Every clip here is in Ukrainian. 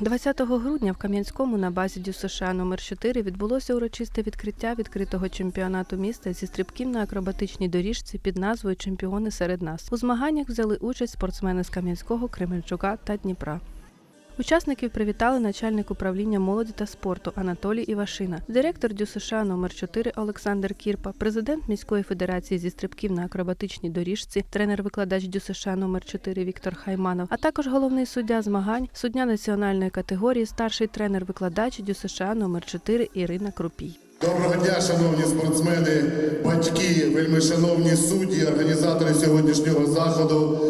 20 грудня в Кам'янському на базі Дю США номер 4 відбулося урочисте відкриття відкритого чемпіонату міста зі стрибків на акробатичній доріжці під назвою Чемпіони серед нас. У змаганнях взяли участь спортсмени з Кам'янського, Кременчука та Дніпра. Учасників привітали начальник управління молоді та спорту Анатолій Івашина, директор Дю США номер 4 Олександр Кірпа, президент міської федерації зі стрибків на акробатичній доріжці, тренер-викладач Дю США номер 4 Віктор Хайманов, а також головний суддя змагань, суддя національної категорії, старший тренер-викладач Дю США номер 4 Ірина Крупій. Доброго дня, шановні спортсмени, батьки, вельми шановні судді, організатори сьогоднішнього заходу.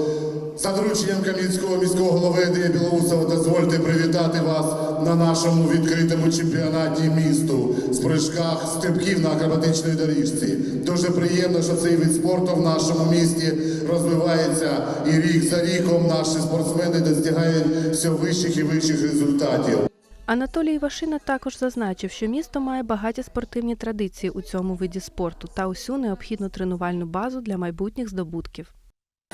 За дорученням Кам'янського міського голови Андрія Білоусова дозвольте привітати вас на нашому відкритому чемпіонаті місту з прыжках стрибків на акробатичній доріжці. Дуже приємно, що цей вид спорту в нашому місті розвивається і рік за ріком наші спортсмени достигають все вищих і вищих результатів. Анатолій Івашина також зазначив, що місто має багаті спортивні традиції у цьому виді спорту та усю необхідну тренувальну базу для майбутніх здобутків.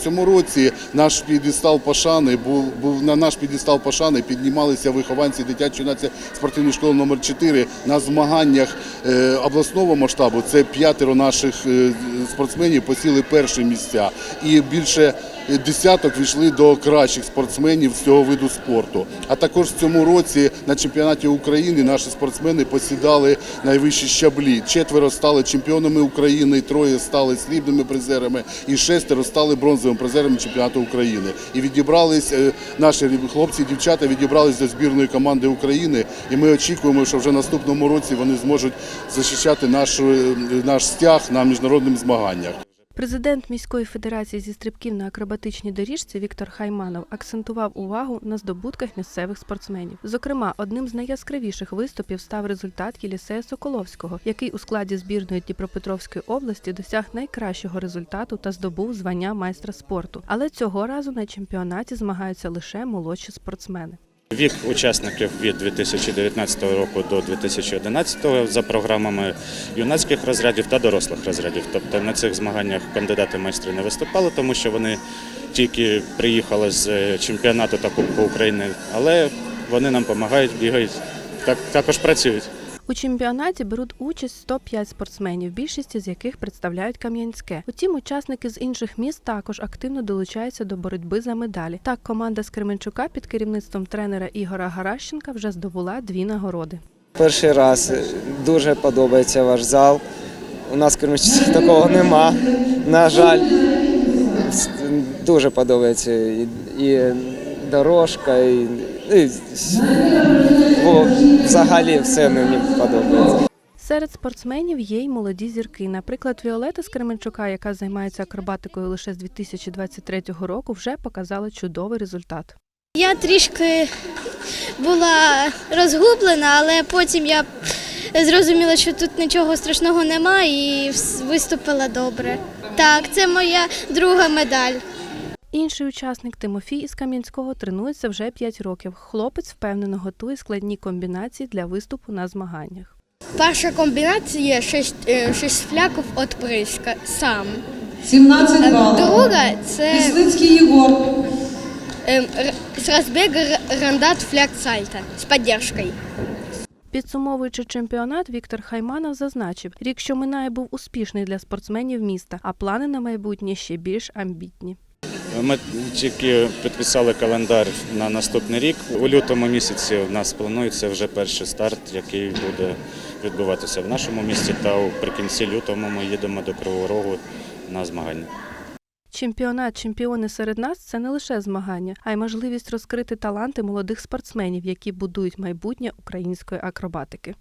Цьому році наш підістал пошани був, був на наш підістал пошани піднімалися вихованці дитячої нації спортивної школи номер 4 на змаганнях е, обласного масштабу. Це п'ятеро наших е, спортсменів посіли перші місця, і більше десяток війшли до кращих спортсменів з цього виду спорту. А також в цьому році на чемпіонаті України наші спортсмени посідали найвищі щаблі. Четверо стали чемпіонами України, троє стали срібними призерами, і шестеро стали бронзовими призерами чемпіонату України. І відібрались е, наші хлопці і дівчата відібрались до збірної команди України. І ми очікуємо, що вже наступному році вони зможуть захищати наш, е, наш стяг на міжнародних змаганнях. Президент міської федерації зі стрибків на акробатичній доріжці Віктор Хайманов акцентував увагу на здобутках місцевих спортсменів. Зокрема, одним з найяскравіших виступів став результат Єлісея Соколовського, який у складі збірної Дніпропетровської області досяг найкращого результату та здобув звання майстра спорту. Але цього разу на чемпіонаті змагаються лише молодші спортсмени. Вік учасників від 2019 року до 2011 за програмами юнацьких розрядів та дорослих розрядів. Тобто на цих змаганнях кандидати майстри не виступали, тому що вони тільки приїхали з чемпіонату та Кубку України, але вони нам допомагають, бігають, так, також працюють. У чемпіонаті беруть участь 105 спортсменів, більшість з яких представляють Кам'янське. Утім, учасники з інших міст також активно долучаються до боротьби за медалі. Так, команда з Кременчука під керівництвом тренера Ігора Гаращенка вже здобула дві нагороди. Перший раз дуже подобається ваш зал. У нас в такого нема. На жаль, дуже подобається і, дорожка, і о, взагалі все мені подобається. Серед спортсменів є й молоді зірки. Наприклад, Віолета з Кременчука, яка займається акробатикою лише з 2023 року, вже показала чудовий результат. Я трішки була розгублена, але потім я зрозуміла, що тут нічого страшного немає і виступила добре. Так, це моя друга медаль. Інший учасник Тимофій із Кам'янського тренується вже 5 років. Хлопець впевнено готує складні комбінації для виступу на змаганнях. Перша комбінація 6, фляків від приска сам. 17 балів. Друга це Кислицький Єгор. з розбігу рандат фляг сальта з підтримкою. Підсумовуючи чемпіонат, Віктор Хайманов зазначив, рік, що минає, був успішний для спортсменів міста, а плани на майбутнє ще більш амбітні. Ми тільки підписали календар на наступний рік. У лютому місяці у нас планується вже перший старт, який буде відбуватися в нашому місті. Та наприкінці лютого ми їдемо до Кривого Рогу на змагання. Чемпіонат чемпіони серед нас це не лише змагання, а й можливість розкрити таланти молодих спортсменів, які будують майбутнє української акробатики.